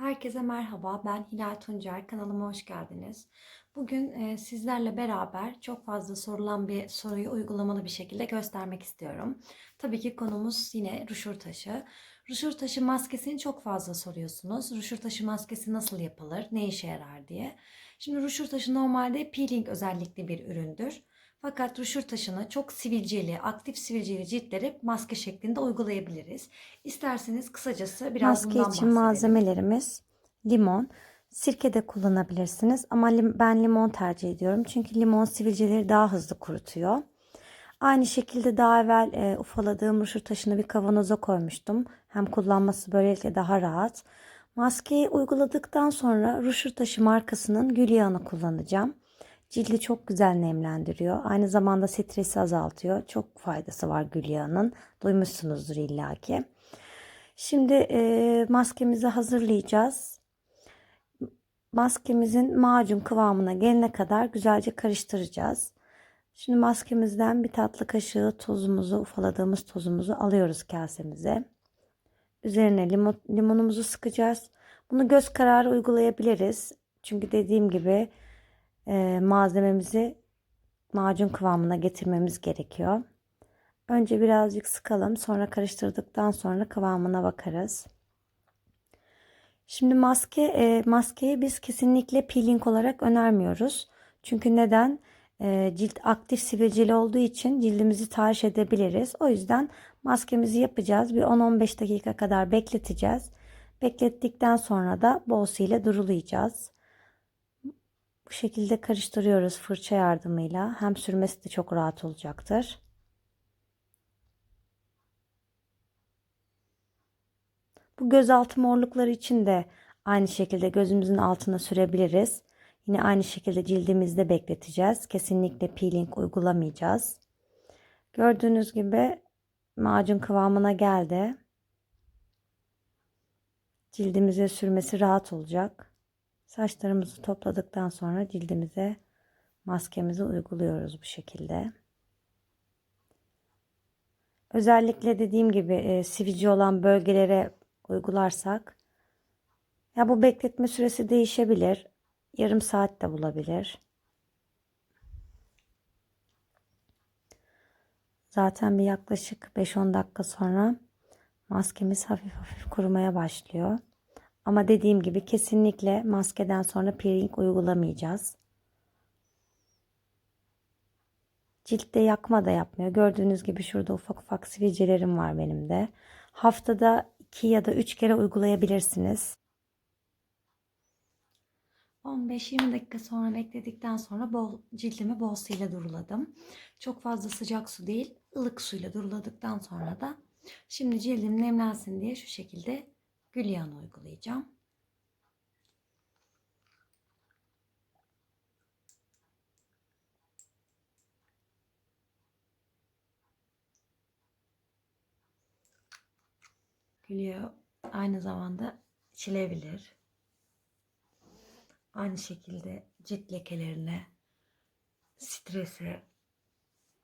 Herkese merhaba, ben Hilal Tuncer. Kanalıma hoş geldiniz. Bugün e, sizlerle beraber çok fazla sorulan bir soruyu uygulamalı bir şekilde göstermek istiyorum. Tabii ki konumuz yine ruşur taşı. Ruşur taşı maskesini çok fazla soruyorsunuz. Ruşur taşı maskesi nasıl yapılır, ne işe yarar diye. Şimdi ruşur taşı normalde peeling özellikli bir üründür. Fakat ruşur taşını çok sivilceli, aktif sivilceli ciltlere maske şeklinde uygulayabiliriz. İsterseniz kısacası biraz Maske bundan için bahsedelim. malzemelerimiz limon. Sirke de kullanabilirsiniz ama ben limon tercih ediyorum. Çünkü limon sivilceleri daha hızlı kurutuyor. Aynı şekilde daha evvel e, ufaladığım ruşur taşını bir kavanoza koymuştum. Hem kullanması böylelikle daha rahat. Maskeyi uyguladıktan sonra ruşur taşı markasının gül yağını kullanacağım. Cildi çok güzel nemlendiriyor. Aynı zamanda stresi azaltıyor. Çok faydası var gül yağının. Duymuşsunuzdur illaki. Şimdi e, maskemizi hazırlayacağız. Maskemizin macun kıvamına gelene kadar güzelce karıştıracağız. Şimdi maskemizden bir tatlı kaşığı tozumuzu, ufaladığımız tozumuzu alıyoruz kasemize. Üzerine limon, limonumuzu sıkacağız. Bunu göz kararı uygulayabiliriz. Çünkü dediğim gibi e, malzememizi macun kıvamına getirmemiz gerekiyor. Önce birazcık sıkalım. Sonra karıştırdıktan sonra kıvamına bakarız. Şimdi maske e, maskeyi biz kesinlikle peeling olarak önermiyoruz. Çünkü neden? E, cilt aktif sivilceli olduğu için cildimizi tahriş edebiliriz. O yüzden maskemizi yapacağız. Bir 10-15 dakika kadar bekleteceğiz. Beklettikten sonra da bol su ile durulayacağız. Bu şekilde karıştırıyoruz fırça yardımıyla. Hem sürmesi de çok rahat olacaktır. Bu gözaltı morlukları için de aynı şekilde gözümüzün altına sürebiliriz. Yine aynı şekilde cildimizde bekleteceğiz. Kesinlikle peeling uygulamayacağız. Gördüğünüz gibi macun kıvamına geldi. Cildimize sürmesi rahat olacak. Saçlarımızı topladıktan sonra cildimize maskemizi uyguluyoruz bu şekilde. Özellikle dediğim gibi e, sivilce olan bölgelere uygularsak ya bu bekletme süresi değişebilir. Yarım saat de bulabilir. Zaten bir yaklaşık 5-10 dakika sonra maskemiz hafif hafif kurumaya başlıyor. Ama dediğim gibi kesinlikle maskeden sonra peeling uygulamayacağız. Ciltte yakma da yapmıyor. Gördüğünüz gibi şurada ufak ufak sivilcelerim var benim de. Haftada 2 ya da 3 kere uygulayabilirsiniz. 15-20 dakika sonra bekledikten sonra bol, cildimi bol suyla duruladım. Çok fazla sıcak su değil, ılık suyla duruladıktan sonra da şimdi cildim nemlensin diye şu şekilde gül yağını uygulayacağım. Gül yağı aynı zamanda içilebilir. Aynı şekilde cilt lekelerine, strese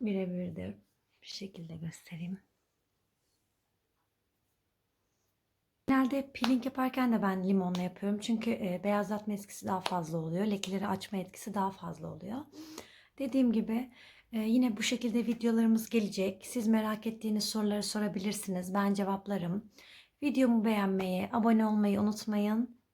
birebirdir. Bir şekilde göstereyim. Genelde peeling yaparken de ben limonla yapıyorum. Çünkü e, beyazlatma etkisi daha fazla oluyor. Lekeleri açma etkisi daha fazla oluyor. Dediğim gibi e, yine bu şekilde videolarımız gelecek. Siz merak ettiğiniz soruları sorabilirsiniz. Ben cevaplarım. Videomu beğenmeyi, abone olmayı unutmayın.